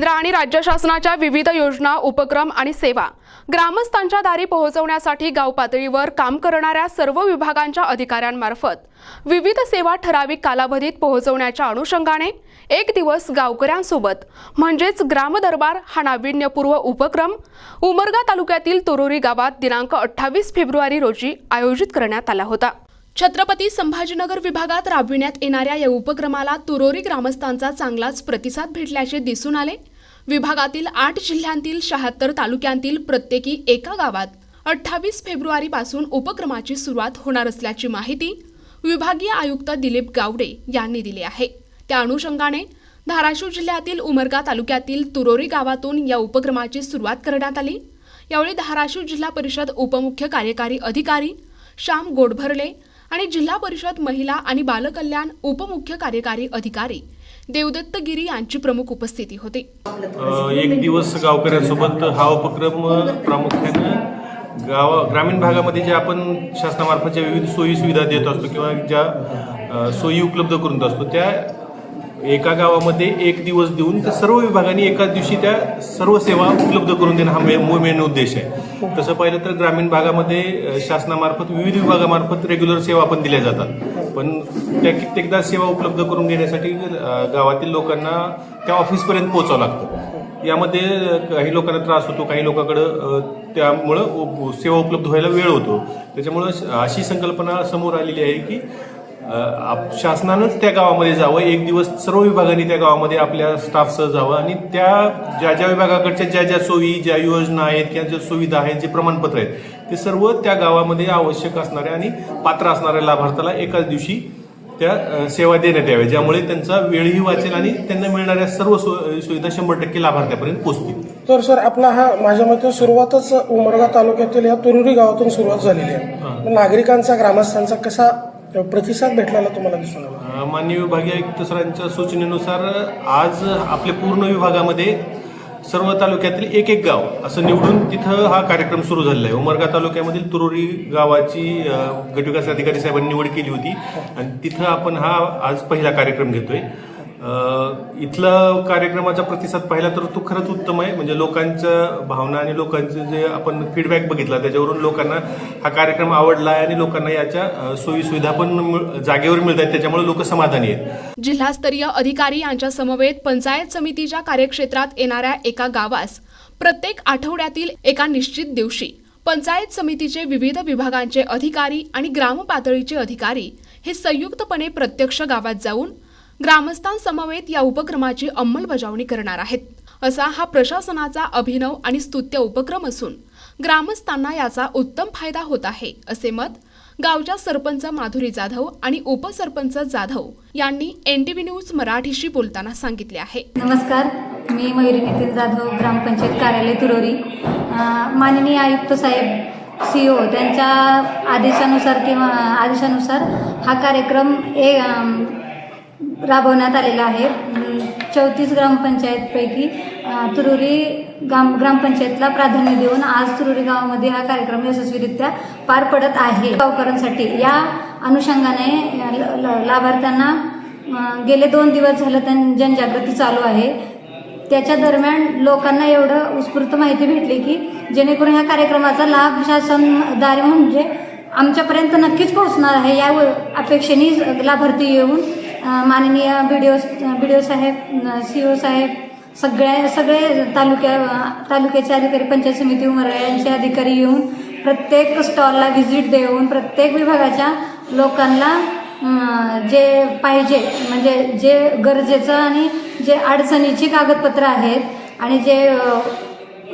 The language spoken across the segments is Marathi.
केंद्र आणि राज्य शासनाच्या विविध योजना उपक्रम आणि सेवा. ग्रामस्थांच्या दारी पोहोचवण्यासाठी गाव पातळीवर काम करणाऱ्या सर्व विभागांच्या अधिकाऱ्यांमार्फत विविध सेवा ठराविक कालावधीत पोहोचवण्याच्या अनुषंगाने एक दिवस गावकऱ्यांसोबत म्हणजेच ग्रामदरबार हा नाविन्यपूर्व उपक्रम उमरगा तालुक्यातील तोरोरी गावात दिनांक अठ्ठावीस फेब्रुवारी रोजी आयोजित करण्यात आला होता. छत्रपती संभाजीनगर विभागात राबविण्यात येणाऱ्या या उपक्रमाला तुरोरी ग्रामस्थांचा चांगलाच प्रतिसाद भेटल्याचे दिसून आले. विभागातील आठ जिल्ह्यांतील शहात्तर तालुक्यांतील प्रत्येकी एका गावात अठ्ठावीस फेब्रुवारीपासून उपक्रमाची सुरुवात होणार असल्याची माहिती विभागीय आयुक्त दिलीप गावडे यांनी दिली आहे. त्या अनुषंगाने धाराशिव जिल्ह्यातील उमरगा तालुक्यातील तुरोरी गावातून या उपक्रमाची सुरुवात करण्यात आली. यावेळी धाराशिव जिल्हा परिषद उपमुख्य कार्यकारी अधिकारी श्याम गोडभरले आणि जिल्हा परिषद महिला आणि बालकल्याण उपमुख्य कार्यकारी अधिकारी देवदत्त गिरी यांची प्रमुख उपस्थिती होती. एक दिवस गावकऱ्यांसोबत हा उपक्रम प्रामुख्याने गाव ग्रामीण भागामध्ये जे आपण शासनामार्फत ज्या विविध सोयी सुविधा देत असतो किंवा ज्या सोयी उपलब्ध करून असतो त्या एका गावामध्ये एक दिवस देऊन त्या सर्व विभागांनी एकाच दिवशी त्या सर्व सेवा उपलब्ध करून देणं हा म्हणजे मे- मेन उद्देश आहे. तसं पाहिलं तर ग्रामीण भागामध्ये शासनामार्फत विविध विभागामार्फत रेग्युलर सेवा पण दिल्या जातात. पण त्या कित्येकदा सेवा उपलब्ध करून देण्यासाठी गावातील लोकांना त्या ऑफिसपर्यंत पोहोचावं लागतं. यामध्ये काही लोकांना त्रास होतो काही लोकांकडं त्यामुळं सेवा उपलब्ध व्हायला वेळ होतो. त्याच्यामुळं श- अशी संकल्पना समोर आलेली आहे की शासनानंच त्या गावामध्ये जावं. एक दिवस सर्व विभागांनी त्या गावामध्ये आपल्या स्टाफसह जावं. आणि त्या ज्या ज्या विभागाकडच्या ज्या ज्या सोयी ज्या योजना आहेत किंवा ज्या सुविधा आहेत जे प्रमाणपत्र आहेत ते सर्व त्या गावामध्ये आवश्यक असणाऱ्या आणि पात्र असणाऱ्या लाभार्थ्याला एकाच दिवशी त्या सेवा देण्यात याव्या ज्यामुळे त्यांचा वेळही वाचेल आणि त्यांना मिळणाऱ्या सर्व सुविधा शंभर टक्के लाभार्थ्यापर्यंत पोहोचतील. तर सर आपला हा माझ्या मते सुरुवातच उमरगा तालुक्यातील या तुरुरी गावातून सुरुवात झालेली आहे. नागरिकांचा ग्रामस्थांचा कसा प्रतिसाद भेटलेला तुम्हाला दिसून आला. अ, माननीय विभागीय आयुक्त सरांच्या सूचनेनुसार आज आपल्या पूर्ण विभागामध्ये सर्व तालुक्यातील एक एक गाव असं निवडून तिथं हा कार्यक्रम सुरू झालेला आहे. उमरगा तालुक्यामधील तुरोरी गावाची अ, गटविकास अधिकारी साहेबांनी निवड केली होती. आणि तिथं आपण हा आज पहिला कार्यक्रम घेतोय. इथला कार्यक्रमाचा प्रतिसाद पाहिला तर तो खरंच उत्तम आहे. म्हणजे लोकांच्या भावना आणि लोकांचे जे आपण फीडबॅक बघितला त्याच्यावरून लोकांना हा कार्यक्रम आवडला आहे आणि लोकांना याच्या सोयी सुविधा पण जागेवर मिळत आहेत. त्याच्यामुळे लोक समाधानी आहेत. जिल्हास्तरीय अधिकारी यांच्या समवेत पंचायत समितीच्या कार्यक्षेत्रात येणाऱ्या एका गावास प्रत्येक आठवड्यातील एका निश्चित दिवशी पंचायत समितीचे विविध विभागांचे अधिकारी आणि ग्रामपातळीचे अधिकारी हे संयुक्तपणे प्रत्यक्ष गावात जाऊन ग्रामस्थांसमवेत या उपक्रमाची अंमलबजावणी करणार आहेत. असा हा प्रशासनाचा अभिनव आणि स्तुत्य उपक्रम असून ग्रामस्थांना याचा उत्तम फायदा होत आहे असे मत गावच्या सरपंच माधुरी जाधव आणि उपसरपंच जाधव यांनी एनटीव्ही न्यूज मराठीशी बोलताना सांगितले आहे. नमस्कार मी मयुरी नितीन जाधव ग्रामपंचायत कार्यालय तुरोरी. माननीय आयुक्त साहेब सी ओ त्यांच्या आदेशानुसार किंवा आदेशानुसार हा कार्यक्रम ए राबवण्यात आलेला आहे. चौतीस ग्रामपंचायतपैकी तुरुरी ग्राम ग्रामपंचायतला प्राधान्य देऊन आज तुरुरी गावामध्ये हा कार्यक्रम यशस्वीरित्या पार पडत आहे. गावकऱ्यांसाठी या अनुषंगाने ल- ल- लाभार्थ्यांना गेले दोन दिवस झालं त्यां जनजागृती चालू आहे. त्याच्या दरम्यान लोकांना एवढं उत्स्फूर्त माहिती भेटली की जेणेकरून ह्या कार्यक्रमाचा लाभ शासनदारी म्हणजे आमच्यापर्यंत नक्कीच पोहोचणार आहे. या व- अपेक्षेने लाभार्थी येऊन माननीय B D O B D O साहेब सी ओ साहेब सगळ्या सगळे तालुक्या तालुक्याचे अधिकारी पंचायत समिती उमरगा यांचे अधिकारी येऊन प्रत्येक स्टॉलला व्हिजिट देऊन प्रत्येक विभागाच्या लोकांना जे पाहिजे म्हणजे जे गरजेचं आणि जे अडचणीची कागदपत्र आहेत आणि जे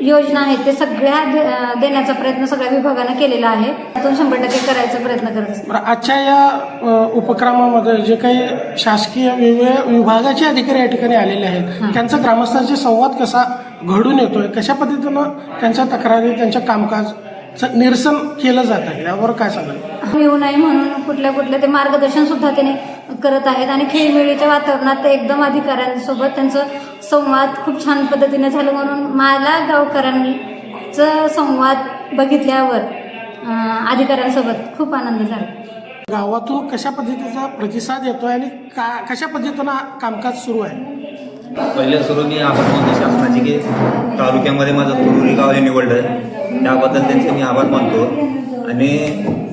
योजना आहेत ते सगळ्या दे- देण्याचा प्रयत्न सगळ्या विभागानं केलेला आहे. त्यातून शंभर टक्के करायचा प्रयत्न करत असतात बरं आजच्या या अ, उपक्रमामध्ये जे काही शासकीय विवे- विभागाचे अधिकारी या ठिकाणी आलेले आहेत त्यांचा ग्रामस्थांशी संवाद कसा घडून येतोय? कशा पद्धतीनं त्यांच्या तक्रारी त्यांच्या कामकाजचं निरसन केलं जात आहे? यावर काय सांगाल? येऊ नये म्हणून कुठल्या कुठल्या ते मार्गदर्शन सुद्धा त्याने करत आहेत आणि खेळमेळीच्या वातावरणात ते एकदम अधिकाऱ्यांसोबत त्यांचं संवाद खूप छान पद्धतीने झालं म्हणून मला गावकऱ्यांचं संवाद बघितल्यावर अधिकाऱ्यांसोबत खूप आनंद झाला. गावातून कशा पद्धतीचा प्रतिसाद येतोय आणि का कशा पद्धतीनं कामकाज सुरू आहे? पहिल्या सुरू मी आभार मानतो शासनाचे की तालुक्यामध्ये माझं तुरुरी गाव हे निवडलं त्याबद्दल त्यांचे मी आभार मानतो. आणि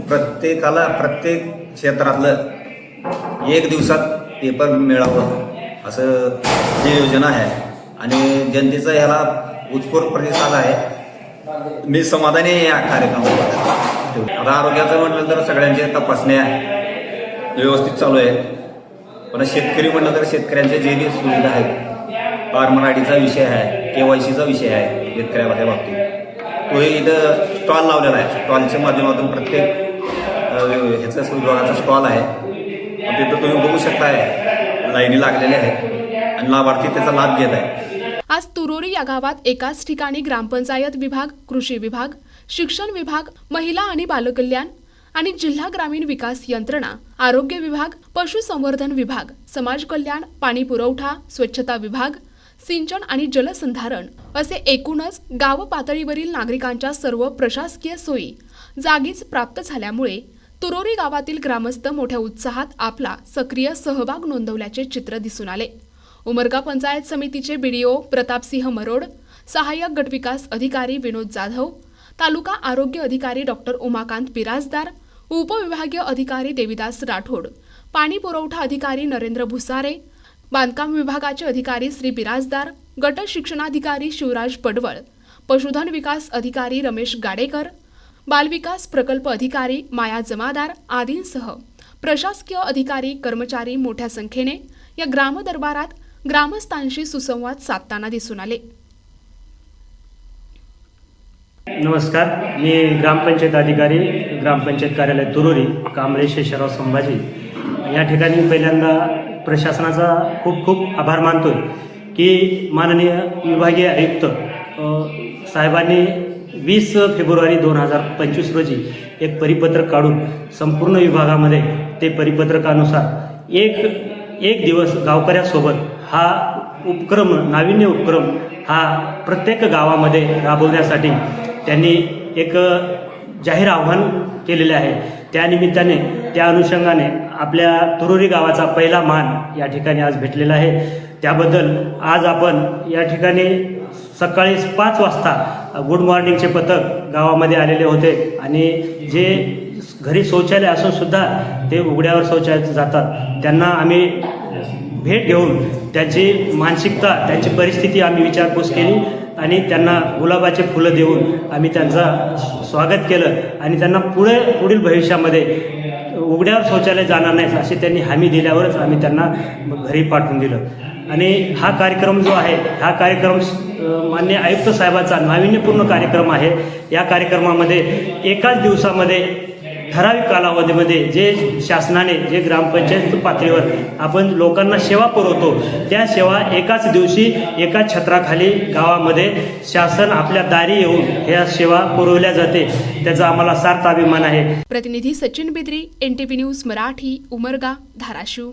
प्रत्येकाला प्रत्येक क्षेत्रातलं एक दिवसात पेपर मिळावं असं ही योजना आहे आणि जनतेचा ह्याला उत्स्फूर्त प्रतिसाद आहे. मी समाधानी आहे या कार्यक्रमाबद्दल. आता आरोग्याचं म्हटलं तर सगळ्यांच्या तपासण्या व्यवस्थित चालू आहेत. पण शेतकरी म्हटलं तर शेतकऱ्यांच्या जे काही सुविधा आहेत फार्मर आयडीचा विषय आहे के वाय सीचा विषय आहे शेतकऱ्याच्या बाबतीत. तोही इथं स्टॉल लावलेला आहे. स्टॉलच्या माध्यमातून प्रत्येक ह्याचा विभागाचा स्टॉल आहे. तिथं तुम्ही बघू शकताय लाईनी लागलेल्या आहेत आणि लाभार्थी त्याचा लाभ घेत आहे आज तुरोरी या गावात एकाच ठिकाणी ग्रामपंचायत विभाग कृषी विभाग शिक्षण विभाग महिला आणि बालकल्याण आणि जिल्हा ग्रामीण विकास यंत्रणा आरोग्य विभाग पशुसंवर्धन विभाग समाज कल्याण पाणी पुरवठा स्वच्छता विभाग सिंचन आणि जलसंधारण असे एकूणच गाव पातळीवरील नागरिकांच्या सर्व प्रशासकीय सोयी जागीच प्राप्त झाल्यामुळे तुरोरी गावातील ग्रामस्थ मोठ्या उत्साहात आपला सक्रिय सहभाग नोंदवल्याचे चित्र दिसून आले. उमरगा पंचायत समितीचे बीडीओ प्रतापसिंह मरोड सहाय्यक गटविकास अधिकारी विनोद जाधव तालुका आरोग्य अधिकारी डॉक्टर उमाकांत बिराजदार उपविभागीय अधिकारी देविदास राठोड पाणी पुरवठा अधिकारी नरेंद्र भुसारे बांधकाम विभागाचे अधिकारी श्री बिराजदार गट शिक्षणाधिकारी शिवराज पडवळ पशुधन विकास अधिकारी रमेश गाडेकर बालविकास प्रकल्प अधिकारी माया जमादार आदींसह प्रशासकीय अधिकारी कर्मचारी मोठ्या संख्येने या ग्रामदरबारात ग्रामस्थांशी सुसंवाद साधताना दिसून आले. नमस्कार. मी ग्रामपंचायत अधिकारी ग्रामपंचायत कार्यालय तुरुरी कांबळे शेषराव संभाजी. या ठिकाणी पहिल्यांदा प्रशासनाचा खूप खूप आभार मानतोय की माननीय विभागीय आयुक्त साहेबांनी वीस फेब्रुवारी दोन हजार पंचवीस रोजी एक परिपत्रक काढून संपूर्ण विभागामध्ये ते परिपत्रकानुसार एक एक दिवस गावकऱ्यासोबत हा उपक्रम नाविन्य उपक्रम हा प्रत्येक गावामध्ये राबवण्यासाठी त्यांनी एक जाहीर आव्हान केलेले आहे. त्यानिमित्ताने त्या अनुषंगाने आपल्या तुरुरी गावाचा पहिला मान या ठिकाणी आज भेटलेला आहे. त्याबद्दल आज आपण या ठिकाणी सकाळी पाच वाजता गुड मॉर्निंगचे पथक गावामध्ये आलेले होते. आणि जे घरी शौचालय असून सुद्धा ते उघड्यावर शौचालयात जातात. त्यांना आम्ही भेट घेऊन त्यांची मानसिकता त्यांची परिस्थिती आम्ही विचारपूस केली आणि त्यांना गुलाबाचे फुलं देऊन आम्ही त्यांचा स्वागत केलं आणि त्यांना पुढे पुढील भविष्यामध्ये उघड्यावर शौचालय जाणार नाही अशी त्यांनी हमी दिल्यावरच आम्ही त्यांना घरी पाठवून दिलं. आणि हा कार्यक्रम जो आहे हा कार्यक्रम मान्य आयुक्त साहेबाचा नाविन्यपूर्ण कार्यक्रम आहे. या कार्यक्रमामध्ये एकाच दिवसामध्ये ठराविक कालावधीमध्ये जे शासनाने जे ग्रामपंचायत पातळीवर आपण लोकांना सेवा पुरवतो त्या सेवा एकाच दिवशी एकाच छत्राखाली गावामध्ये शासन आपल्या दारी येऊन ह्या सेवा पुरवल्या जाते. त्याचा आम्हाला सार्थ अभिमान आहे. प्रतिनिधी सचिन बिद्री एनटीव्ही न्यूज मराठी उमरगा धाराशिव.